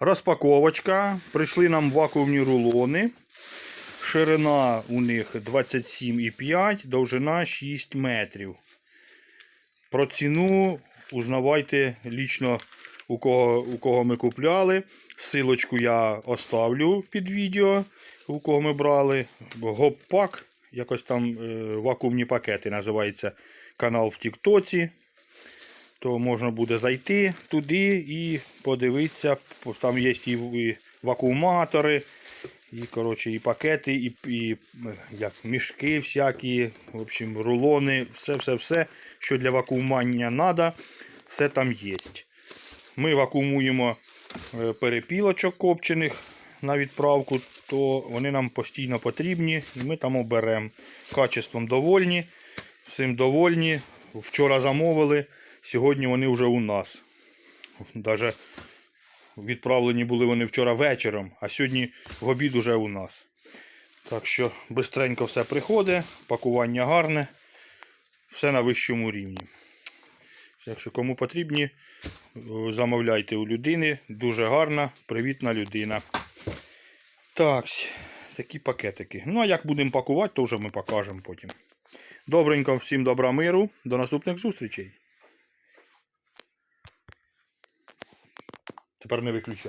Розпаковочка. Прийшли нам вакуумні рулони. Ширина у них 27,5, довжина 6 метрів. Про ціну узнавайте лічно у кого, у кого ми купляли. Силочку я оставлю під відео, у кого ми брали. Гоппак, якось там е, вакуумні пакети називається канал в Тіктоці. То можна буде зайти туди і подивитися. Там є і, вакууматори, і, коротше, і пакети, і, і як, мішки всякі, в общем, рулони, все-все-все, що для вакуумування треба, все там є. Ми вакуумуємо е, перепілочок копчених на відправку, то вони нам постійно потрібні, і ми там оберемо. Качеством довольні, всім довольні. Вчора замовили, сьогодні вони вже у нас. Даже відправлені були вони вчора вечором, а сьогодні в обід уже у нас. Так що бистренько все приходить, пакування гарне, все на вищому рівні. Якщо кому потрібні, е, замовляйте у людини. Дуже гарна, привітна людина. Так, такі пакетики. Ну, а як будемо пакувати, то вже ми покажемо потім. Добренько, всім добра миру. До наступних зустрічей. Тепер не виключай.